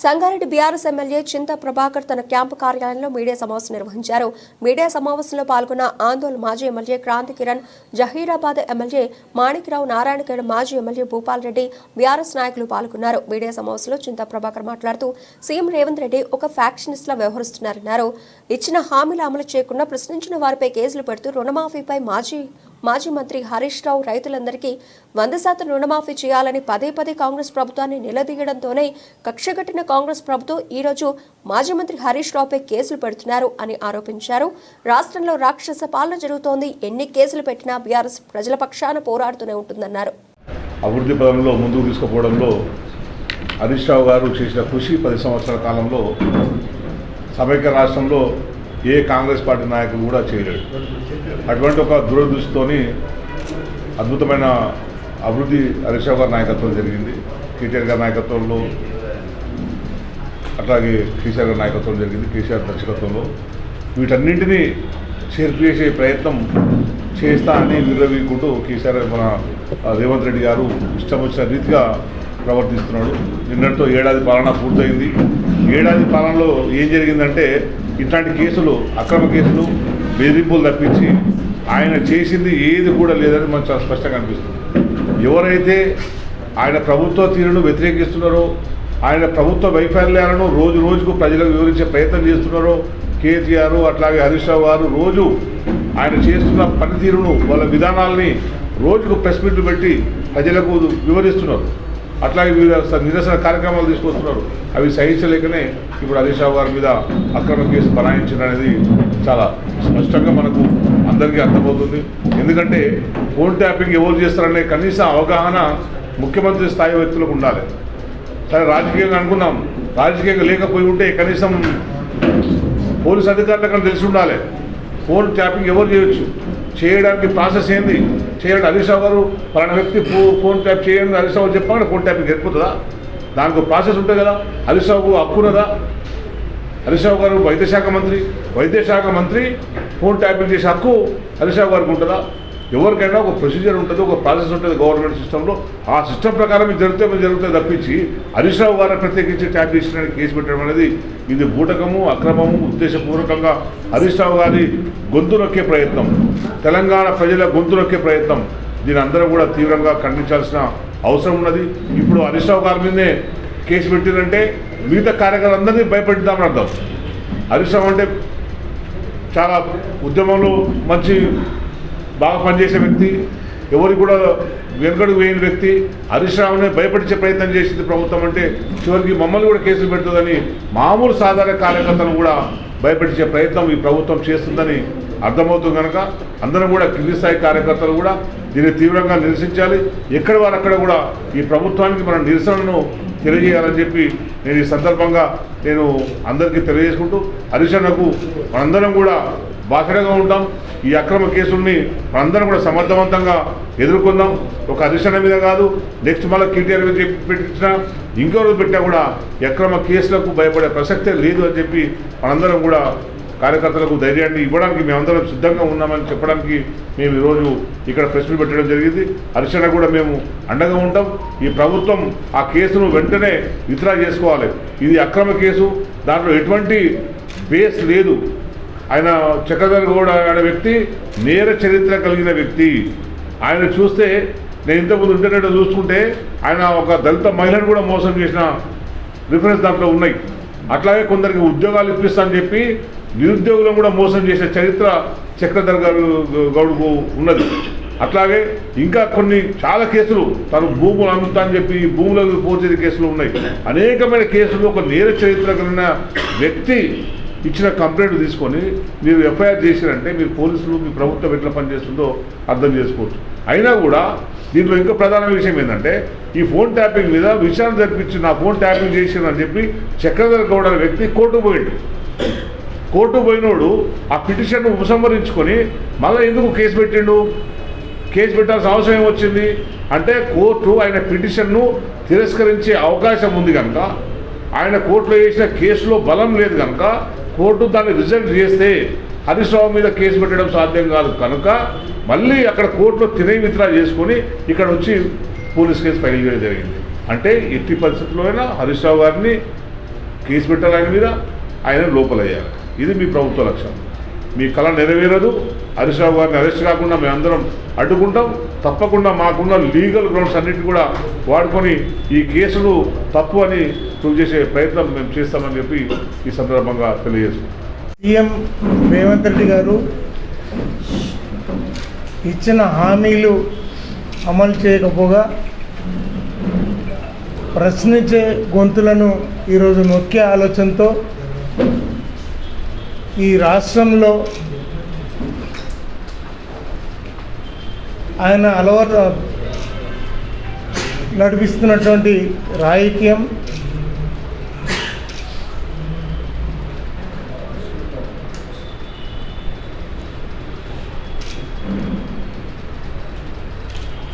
Sangareddy BRS MLA చింత ప్రభాకర్ తన camp కార్యాలయంలో మీడియా సమావేశం నిర్వహించారు. మీడియా సమావేశంలో పాల్గొన్న ఆందోళన మాజీ ఎమ్మెల్యే క్రాంతి కిరణ్ జహీరాబాద్ ఎమ్మెల్యే మాణిక్రావు నారాయణఖేడ్ మాజీ ఎమ్మెల్యే భూపాల్ రెడ్డి బీఆర్ఎస్ నాయకులు పాల్గొన్నారు. మీడియా సమావేశంలో చింత ప్రభాకర్ మాట్లాడుతూ సీఎం రేవంత్ రెడ్డి ఒక ఫ్యాక్షనిస్ట్ లా వ్యవహరిస్తున్నారన్నారు. ఇచ్చిన హామీలు అమలు చేయకుండా ప్రశ్నించిన వారిపై కేసులు పెడుతూ రుణమాఫీపై మాజీ మాజీ మంత్రి హరీష్ రావు రైతులందరికీ వంద శాతం రుణమాఫీ చేయాలని పదే పదే కాంగ్రెస్ ప్రభుత్వాన్ని నిలదీయడంతోనే కక్షగట్టిన కాంగ్రెస్ ప్రభుత్వం ఈరోజు మాజీ మంత్రి హరీష్ రావుపై కేసులు పెడుతున్నారు అని ఆరోపించారు. రాష్ట్రంలో రాక్షస పాలన జరుగుతోంది. ఎన్ని కేసులు పెట్టినా బీఆర్ఎస్ ప్రజల పక్షాన పోరాడుతూనే ఉంటుందన్నారు. అభివృద్ధి పదంలో ముందుకు తీసుకుపోవడంలో హరీష్ రావు గారు చేసిన కృషి పది సంవత్సరాల కాలంలో సమైక్య రాష్ట్రంలో ఏ కాంగ్రెస్ పార్టీ నాయకులు కూడా చేయలేడు. అటువంటి ఒక దురదృష్టితోని అద్భుతమైన అభివృద్ధి హరీష్ గారి నాయకత్వం జరిగింది. కేటీఆర్ గారి నాయకత్వంలో అట్లాగే కేసీఆర్ గారి నాయకత్వం జరిగింది కేసీఆర్ దర్శకత్వంలో. వీటన్నింటినీ చేర్చేసే ప్రయత్నం చేస్తా అని విర్రవీకుంటూ కేసీఆర్ మన రేవంత్ రెడ్డి గారు ఇష్టం వచ్చిన రీతిగా ప్రవర్తిస్తున్నాడు. నిన్నటితో ఏడాది పాలన పూర్తయింది. ఏడాది పాలనలో ఏం జరిగిందంటే ఇట్లాంటి కేసులు అక్రమ కేసులు బెదిరింపులు తప్పించి ఆయన చేసింది ఏది కూడా లేదని మనకు చాలా స్పష్టంగా అనిపిస్తుంది. ఎవరైతే ఆయన ప్రభుత్వ తీరును వ్యతిరేకిస్తున్నారో ఆయన ప్రభుత్వ వైఫల్యాలను రోజు రోజుకు ప్రజలకు వివరించే ప్రయత్నం చేస్తున్నారో కేటీఆర్ అట్లాగే హరీష్ రావు గారు రోజు ఆయన చేస్తున్న పనితీరును వాళ్ళ విధానాల్ని రోజుకు ప్రెస్ మీట్లు పెట్టి ప్రజలకు వివరిస్తున్నారు. అట్లాగే వివిధ స- నిరసన కార్యక్రమాలు తీసుకొస్తున్నారు. అవి సహించలేకనే ఇప్పుడు హరీష్ రావు గారి మీద అక్రమ కేసు బనాయించడం అనేది చాలా స్పష్టంగా మనకు అందరికీ అర్థమవుతుంది. ఎందుకంటే ఫోన్ ట్యాపింగ్ ఎవరు చేస్తారనే కనీస అవగాహన ముఖ్యమంత్రి స్థాయి వ్యక్తులకు ఉండాలి. సరే రాజకీయంగా అనుకున్నాం. రాజకీయంగా లేకపోయి ఉంటే కనీసం పోలీస్ అధికారులకన్నా తెలిసి ఉండాలి. ఫోన్ ట్యాపింగ్ ఎవరు చేయొచ్చు? చేయడానికి ప్రాసెస్ ఏంది? చేయండి హరీష్ గారు పలానా వ్యక్తి ఫోన్ ట్యాప్ చేయండి హరీష్ గారు చెప్పాలని ఫోన్ ట్యాపింగ్ గెలుపుతుందా దానికి ప్రాసెస్ ఉంటుంది కదా హరీష్ రావుకు హక్కున్నదా హరీష్ రావు గారు వైద్యశాఖ మంత్రి వైద్యశాఖ మంత్రి ఫోన్ ట్యాపింగ్ చేసే హక్కు హరీష్ రావు గారికి ఉంటుందా? ఎవరికైనా ఒక ప్రొసీజర్ ఉంటుంది ఒక ప్రాసెస్ ఉంటుంది గవర్నమెంట్ సిస్టంలో ఆ సిస్టమ్ ప్రకారం ఇది జరిగితే మీరు జరుగుతుంది తప్పించి హరీష్ రావు గారిని ప్రత్యేకించి ట్యాప్ చేసిన కేసు పెట్టడం అనేది ఇది బూటకము అక్రమము ఉద్దేశపూర్వకంగా హరీష్ రావు గారి గొంతు నొక్కే ప్రయత్నం. తెలంగాణ ప్రజల గొంతు నొక్కే ప్రయత్నం. దీని అందరూ కూడా తీవ్రంగా ఖండించాల్సిన అవసరం ఉన్నది. ఇప్పుడు హరీష్ రావు గారి మీదే కేసు పెట్టిందంటే మిగతా కార్యకర్తలందరినీ భయపెట్టిద్దామని అర్థం. హరీష్ రావు అంటే చాలా ఉద్యమంలో మంచి బాగా పనిచేసే వ్యక్తి ఎవరికి కూడా వెనుకడుగు వేయని వ్యక్తి హరీష్ రావునే భయపడించే ప్రయత్నం చేసింది ప్రభుత్వం అంటే చివరికి మమ్మల్ని కూడా కేసులు పెడుతుందని మామూలు సాధారణ కార్యకర్తలను కూడా భయపెట్టించే ప్రయత్నం ఈ ప్రభుత్వం చేస్తుందని అర్థమవుతుంది కనుక అందరం కూడా కింది స్థాయి కార్యకర్తలు కూడా దీన్ని తీవ్రంగా నిరసించాలి. ఎక్కడ వారు అక్కడ కూడా ఈ ప్రభుత్వానికి మన నిరసనను తెలియజేయాలని చెప్పి నేను ఈ సందర్భంగా నేను అందరికీ తెలియజేసుకుంటూ హరిశన్నకు మనందరం కూడా బాసడగా ఉంటాం. ఈ అక్రమ కేసుల్ని మనందరం కూడా సమర్థవంతంగా ఎదుర్కొందాం. ఒక అధిష్టానం మీద కాదు నెక్స్ట్ మళ్ళీ కేటీఆర్ మీద చెప్పి ఇంకో రోజు పెట్టినా కూడా అక్రమ కేసులకు భయపడే ప్రసక్తే లేదు అని చెప్పి మనందరం కూడా కార్యకర్తలకు ధైర్యాన్ని ఇవ్వడానికి మేమందరం సిద్ధంగా ఉన్నామని చెప్పడానికి మేము ఈరోజు ఇక్కడ ప్రెస్ మీట్ పెట్టడం జరిగింది. అరిశన కూడా మేము అండగా ఉంటాం. ఈ ప్రభుత్వం ఆ కేసును వెంటనే విత్డ్రా చేసుకోవాలి. ఇది అక్రమ కేసు. దాంట్లో ఎటువంటి బేస్ లేదు. ఆయన చక్రధర్ గౌడ్ అనే వ్యక్తి నేర చరిత్ర కలిగిన వ్యక్తి. ఆయన చూస్తే నేను ఇంతకుముందు ఇంటర్నెట్ చూసుకుంటే ఆయన ఒక దళిత మహిళను కూడా మోసం చేసిన రిఫరెన్స్ దాంట్లో ఉన్నాయి. అట్లాగే కొందరికి ఉద్యోగాలు ఇప్పిస్తానని చెప్పి నిరుద్యోగులను కూడా మోసం చేసే చరిత్ర చక్రధర్ గారు గౌడ్కు ఉన్నది. అట్లాగే ఇంకా కొన్ని చాలా కేసులు తను భూములు అమ్ముతా అని చెప్పి భూములకు పోచేది కేసులు ఉన్నాయి. అనేకమైన కేసులు ఒక నేర చరిత్ర కలిగిన వ్యక్తి ఇచ్చిన కంప్లైంట్ తీసుకొని మీరు ఎఫ్ఐఆర్ చేసిరంటే మీరు పోలీసులు మీ ప్రభుత్వం ఎట్లా పనిచేస్తుందో అర్థం చేసుకోవచ్చు. అయినా కూడా దీంట్లో ఇంకా ప్రధాన విషయం ఏంటంటే ఈ ఫోన్ ట్యాపింగ్ మీద విచారణ జరిపించి నా ఫోన్ ట్యాపింగ్ చేసిరని చెప్పి చక్రధర్ గౌడ అనే వ్యక్తి కోర్టు పోయిండు. కోర్టు పోయినోడు ఆ పిటిషన్ ఉపసంహరించుకొని మళ్ళీ ఎందుకు కేసు పెట్టిండు? కేసు పెట్టాల్సిన అవసరం ఏమొచ్చింది? అంటే కోర్టు ఆయన పిటిషన్ను తిరస్కరించే అవకాశం ఉంది కనుక ఆయన కోర్టులో వేసిన కేసులో బలం లేదు కనుక కోర్టు దాన్ని రిజెక్ట్ చేస్తే హరీష్ రావు మీద కేసు పెట్టడం సాధ్యం కాదు కనుక మళ్ళీ అక్కడ కోర్టులో తినే విత్డ్రా చేసుకొని ఇక్కడ వచ్చి పోలీస్ కేసు ఫైల్ చేయడం జరిగింది. అంటే ఎట్టి పరిస్థితుల్లో అయినా హరీష్ రావు గారిని కేసు పెట్టాలి ఆయన మీద ఆయన లోపలయ్యారు. ఇది మీ ప్రభుత్వ లక్ష్యం. మీ కళ నెరవేరదు. హరీశ్రావు గారిని అరెస్ట్ కాకుండా మేమందరం అడ్డుకుంటాం. తప్పకుండా మాకున్న లీగల్ గ్రౌండ్స్ అన్నిటిని కూడా వాడుకొని ఈ కేసులు తప్పు అని ప్రూవ్ చేసే ప్రయత్నం మేము చేస్తామని చెప్పి ఈ సందర్భంగా తెలియజేస్తున్నాం. సీఎం రేవంత్ రెడ్డి గారు ఇచ్చిన హామీలు అమలు చేయకపోగా ప్రశ్నించే గొంతులను ఈరోజు నొక్కే ఆలోచనతో ఈ రాష్ట్రంలో ఆయన అలవాటు నడిపిస్తున్నటువంటి రాజకీయం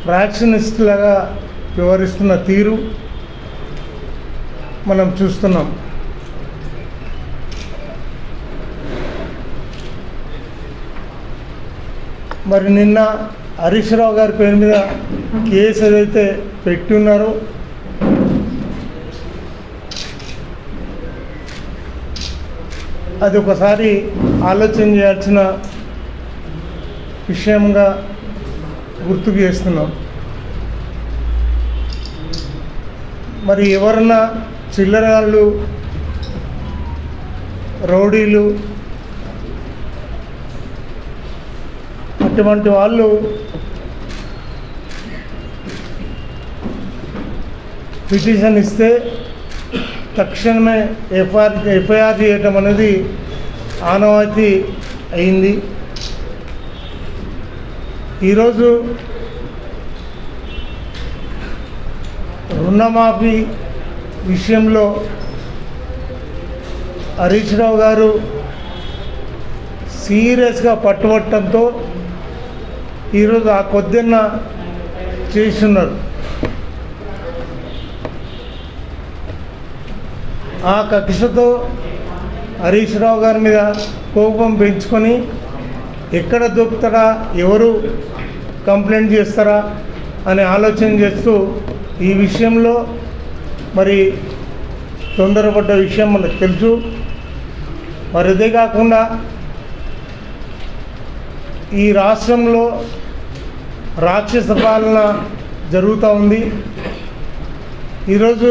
ఫ్రాక్షనిస్ట్లాగా వ్యవహరిస్తున్న తీరు మనం చూస్తున్నాం. మరి నిన్న హరీష్ రావు గారి పేరు మీద కేసు ఏదైతే పెట్టి ఉన్నారో అది ఒకసారి ఆలోచన చేయాల్సిన విషయంగా గుర్తుకు చేస్తున్నాం. మరి ఎవరన్నా చిల్లరాళ్ళు రౌడీలు అటువంటి వాళ్ళు పిటిషన్ ఇస్తే తక్షణమే ఎఫ్ఐఆర్ ఎఫ్ఐఆర్ చేయటం అనేది ఆనవాయితీ అయింది. ఈరోజు రుణమాఫీ విషయంలో హరీష్ రావు గారు సీరియస్గా పట్టుబట్టడంతో ఈరోజు ఆ కొద్దిన్న చేస్తున్నారు. ఆ కక్షతో హరీష్ రావు గారి మీద కోపం పెంచుకొని ఎక్కడ దొరుకుతారా ఎవరు కంప్లైంట్ చేస్తారా అనే ఆలోచన చేస్తూ ఈ విషయంలో మరి తొందరపడ్డ విషయం మనకు తెలుసు. మరి ఇదే కాకుండా ఈ రాష్ట్రంలో రాక్షస పాలన జరుగుతూ ఉంది. ఈరోజు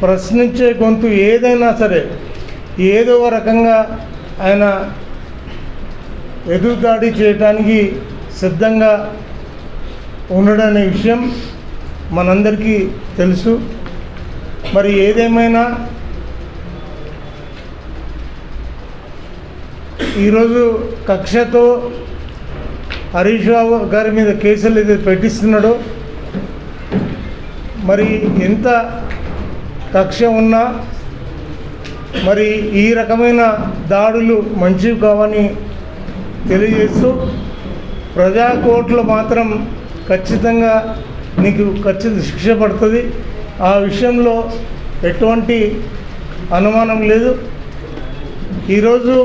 ప్రశ్నించే గొంతు ఏదైనా సరే ఏదో రకంగా ఆయన ఎదురుదాడి చేయడానికి సిద్ధంగా ఉండడనే విషయం మనందరికీ తెలుసు. మరి ఏదేమైనా ఈరోజు కక్షతో హరీష్ రావు గారి మీద కేసులు ఏదైతే పెట్టిస్తున్నాడో. మరి ఎంత కక్ష ఉన్నా మరి ఈ రకమైన దాడులు మంచివి కావని తెలియజేస్తూ ప్రజా కోర్టులో మాత్రం ఖచ్చితంగా నీకు ఖచ్చిత శిక్ష పడుతుంది. ఆ విషయంలో ఎటువంటి అనుమానం లేదు. ఈరోజు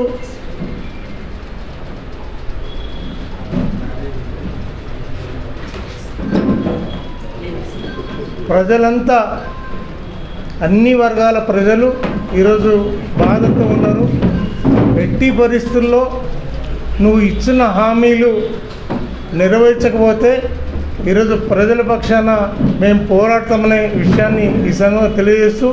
ప్రజలంతా అన్ని వర్గాల ప్రజలు ఈరోజు బాధతో ఉన్నారు. ఎట్టి పరిస్థితుల్లో నువ్వు ఇచ్చిన హామీలు నెరవేర్చకపోతే ఈరోజు ప్రజల పక్షాన మేము పోరాడతామనే విషయాన్ని ఈ సంఘం తెలియజేస్తూ